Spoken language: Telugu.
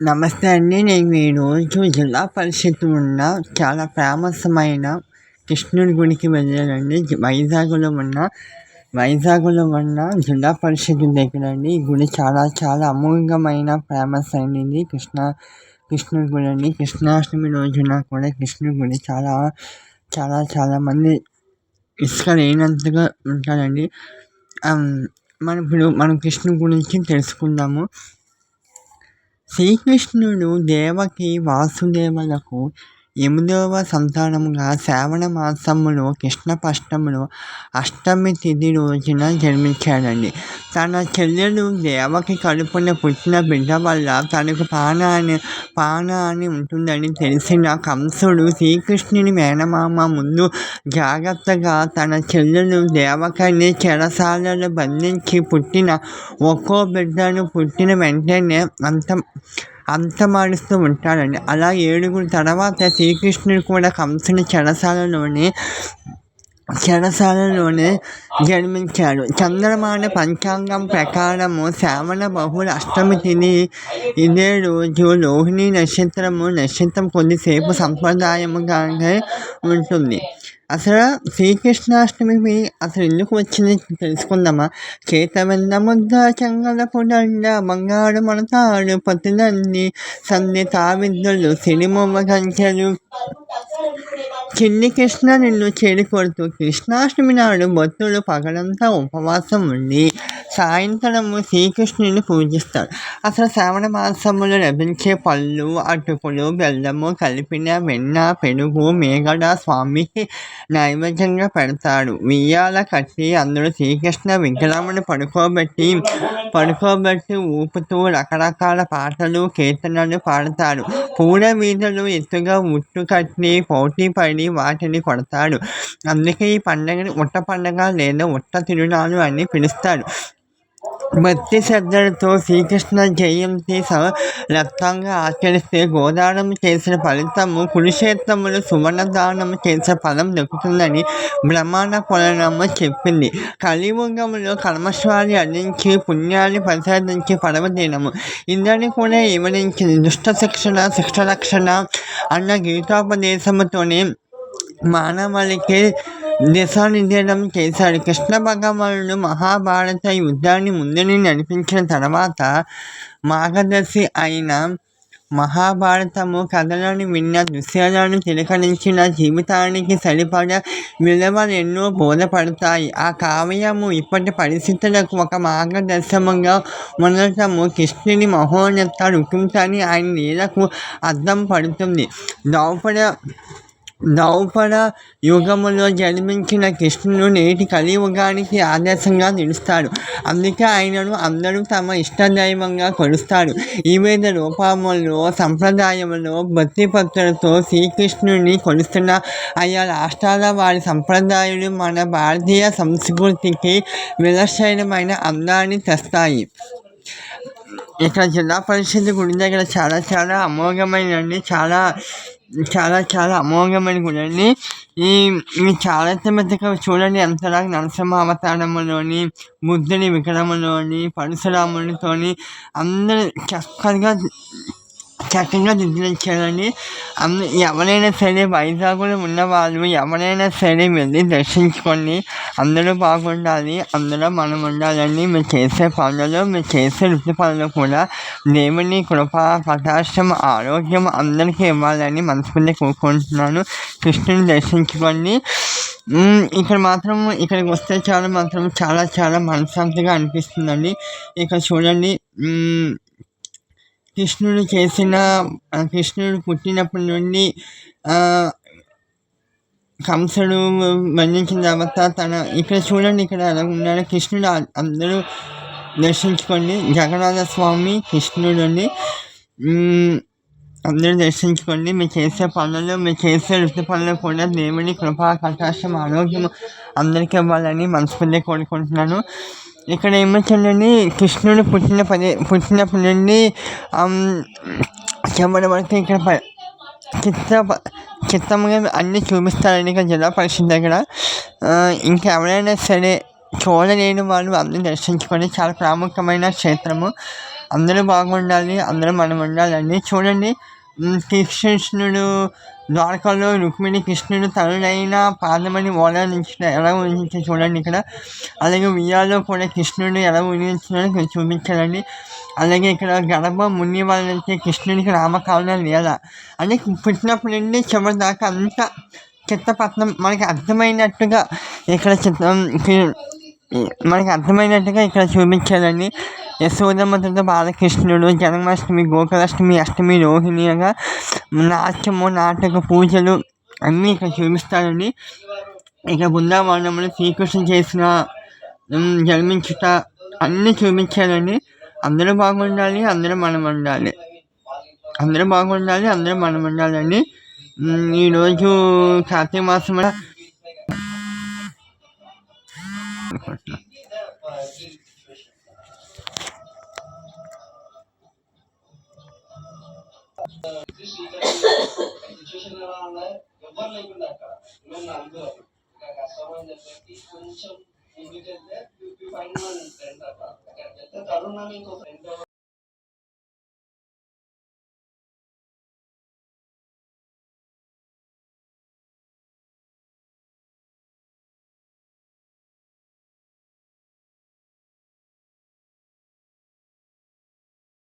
నమస్తే అండి. నేను ఈరోజు జిల్లా పరిషత్ ఉన్న చాలా ఫేమస్మైన కృష్ణుడి గుడికి వెళ్ళానండి. వైజాగ్లో ఉన్న వైజాగ్లో ఉన్న జిల్లా పరిషత్ దగ్గర అండి. ఈ గుడి చాలా చాలా అమోఘమైన ఫేమస్ అయింది కృష్ణ కృష్ణుడి గుడి అండి. కృష్ణాష్టమి రోజున కూడా కృష్ణుడి గుడి చాలా చాలా చాలా మంది ఇసుక లేనంతగా ఉంటారండి. మనం ఇప్పుడు మనం కృష్ణుడి గురించి తెలుసుకుందాము. శ్రీకృష్ణుడు దేవకి వాసుదేవులకు ఎనిమిదవ సంతానంగా శ్రావణ మాసంలో కృష్ణపక్షంలో అష్టమి తిథి రోజున జన్మించాడండి. తన చెల్లెలు దేవకి కడుపున పుట్టిన బిడ్డ వల్ల తనకు పానాన్ని పానాన్ని ఉంటుందని తెలిసిన కంసుడు శ్రీకృష్ణుని మేనమామ ముందు జాగ్రత్తగా తన చెల్లెలు దేవకని చెరసాలలో బంధించి పుట్టిన ఒక్కో బిడ్డను పుట్టిన వెంటనే అంత అంతమాడుస్తూ ఉంటాడండి. అలా ఏడుగురు తర్వాత శ్రీకృష్ణుడు కూడా కంసుని చెరసాలలోనే చెరసాలలోనే జన్మించాడు. చంద్రమాన పంచాంగం ప్రకారము శ్రావణ బహుళ అష్టమి తిని ఇదే రోజు రోహిణి నక్షత్రము నక్షత్రం కొద్దిసేపు సంప్రదాయముగానే ఉంటుంది. అసలు శ్రీకృష్ణాష్టమి అసలు ఎందుకు వచ్చింది తెలుసుకుందామా? చేతవెన్న ముద్ద చెంగలపు దండ బంగారు మనతాడు పతులన్నీ సంధి తావిద్దులు సినిమొమ్మ కంచెలు చిన్ని కృష్ణ నిన్ను చేరుకొడుతూ కృష్ణాష్టమి నాడు భక్తులు పగలంతా ఉపవాసం ఉండి సాయంత్రము శ్రీకృష్ణుని పూజిస్తారు. అసలు శ్రావణ మాసంలో లభించే పళ్ళు అటుకులు బెల్లము కలిపిన వెన్న పెరుగు మేగడ స్వామికి నైవేద్యంగా పెడతాడు వియ్యాల కట్టి అందులో శ్రీకృష్ణ విగ్రహమును పడుకోబెట్టి పడుకోబెట్టి ఊపుతూ రకరకాల పాటలు కీర్తనలు పాడతారు. పూల వీధులు ఎత్తుగా ఉట్టు కట్టి పోటీ పడి వాటిని కొడతాడు అందుకే ఈ పండుగని ఉట్ట పండుగ లేదా ఉట్ట తిరునాలు అని పిలుస్తారు. భక్తి శ్రద్ధలతో శ్రీకృష్ణ జయంతి రక్తంగా ఆచరిస్తే గోదానం చేసిన ఫలితము కురుక్షేత్రములు సువర్ణదానం చేసిన ఫలం దొరుకుతుందని బ్రహ్మాండ పురాణము చెప్పింది. కలియుగంలో కర్మస్వారి అందించి పుణ్యాన్ని ప్రసాదించి పర్వదినము. ఇందని కూడా వివరించింది దుష్ట శిక్షణ శిక్ష రక్షణ అన్న గీతోపదేశముతోనే మానవాళికి దిశానిర్దేశం చేశాడు. కృష్ణ భగవానుడు మహాభారత యుద్ధాన్ని ముందుని నడిపించిన తర్వాత మార్గదర్శి అయిన మహాభారతము కథలను విన్న దృశ్యాలను తిలకరించిన జీవితానికి సరిపడ విలువలు ఎన్నో బోధపడతాయి. ఆ కావ్యము ఇప్పటి పరిస్థితులకు ఒక మార్గదర్శకంగా ఉండటము కృష్ణుని మహోన్నత రుకుంటని ఆయన నీలకు అర్థం పడుతుంది. ద్రౌపద ద్రౌపద యుగములో జన్మించిన కృష్ణుడు నేటి కలియుగానికి ఆదర్శంగా నిలుస్తాడు. అందుకే ఆయనను అందరూ తమ ఇష్టదైవంగా కొలుస్తారు. వివిధ రూపములో సంప్రదాయములో భక్తిపత్రులతో శ్రీకృష్ణుడిని కొలుస్తున్న ఆయా రాష్ట్రాల వారి సంప్రదాయాలు మన భారతీయ సంస్కృతికి విలక్షణమైన అందాన్ని తెస్తాయి. ఇక్కడ జిల్లా పరిషత్ గుడి దగ్గర చాలా చాలా అమోఘమైనవి చాలా చాలా చాలా అమోఘమైన గుడి అండి. ఈ ఈ చారిత్రక చూడండి ఎంతలాగా నరసింహ అవతారములోని బుద్ధుని విగ్రహములోని పరశురామునితోని అందరూ చక్కగా చక్కగా దిద్దించారండి అందు ఎవరైనా సరే వైజాగ్లో ఉన్నవాళ్ళు ఎవరైనా సరే వెళ్ళి దర్శించుకోండి అందరూ బాగుండాలి అందరూ మనం ఉండాలని మీరు చేసే పనులు మీరు చేసే వృత్తి పనులు కూడా దేవుని కృప కటాక్షం ఆరోగ్యం అందరికీ ఇవ్వాలని మనస్ఫూర్తి కోరుకుంటున్నాను. కృష్ణుని దర్శించుకోండి ఇక్కడ మాత్రం ఇక్కడికి వస్తే చాలా మాత్రం చాలా చాలా మనశ్శాంతిగా అనిపిస్తుందండి. ఇక్కడ చూడండి కృష్ణుడు చేసిన కృష్ణుడు పుట్టినప్పటి నుండి కంసుడు మరణించిన తర్వాత తన ఇక్కడ చూడండి ఇక్కడ అలా ఉన్నాడు. కృష్ణుడు అందరూ దర్శించుకోండి. జగన్నాథ స్వామి కృష్ణుడు అందరూ దర్శించుకోండి. మీరు చేసే పనులు మీరు చేసే వృత్తి పనులు కూడా దేవుని కృపా కటాక్షం ఆరోగ్యం అందరికీ ఇవ్వాలని మనస్ఫూర్తిగా కోరుకుంటున్నాను. ఇక్కడ ఏమొచ్చిందండి కృష్ణుడు పుట్టిన పది పుట్టినప్పటి నుండి చివరి వరకు ఇక్కడ ప చిత్ర చిత్రంగా అన్నీ చూపిస్తారండి ఇక్కడ జిల్లా పరిషత్ దగ్గర. ఇంకా ఎవరైనా సరే చూడలేని వాళ్ళు అందరూ దర్శించుకొని చాలా ప్రాముఖ్యమైన క్షేత్రము. అందరూ బాగుండాలి అందరూ మనం ఉండాలండి చూడండి. ఉమ్, శ్రీకృష్ణుడు ద్వారకలో రుక్మిణి కృష్ణుడు తనుడైన పాదమని ఓలాడించిన ఎలా ఊహించి చూడండి ఇక్కడ. అలాగే ఉయ్యాలో కూడా కృష్ణుడు ఎలా ఊహించినాడో చూపించాలండి. చూపించారండి అలాగే ఇక్కడ గడప ముని వాళ్ళకి కృష్ణుడికి నామకరణం లేదా అంటే పుట్టినప్పటి నుండి చివరి దాకా అంతా చిత్తపట్నం మనకి అర్థమైనట్టుగా ఇక్కడ చిత్రం మనకి అర్థమైనట్టుగా ఇక్కడ చూపించారండి. యశోదమ్మతో బాలకృష్ణుడు జన్మాష్టమి గోకులాష్టమి అష్టమి రోహిణిగా నాట్యము నాటక పూజలు అన్నీ ఇక్కడ చూపిస్తారండి. ఇక బృందావనంలో శ్రీకృష్ణ చేసిన జన్మించుట అన్నీ చూపించారండి. అందరూ బాగుండాలి అందరూ మనం ఉండాలి అందరూ బాగుండాలి అందరూ మనం ఉండాలండి ఈరోజు కార్తీక మాసం అనుకుంటున్నా సిచ్యువేషన్ ఎలా ఉన్నాయి ఎవరు లేకుండా అక్కడ మేము నలుగురు ఇంకా కష్టం అని చెప్పేసి కొంచెం ముందుకెళ్తే ఫిఫ్టీ ఫైవ్ ఫ్రెండ్ అక్కడ అక్కడికి వెళ్తే తరుణ్ అని ఇంకో ఫ్రెండ్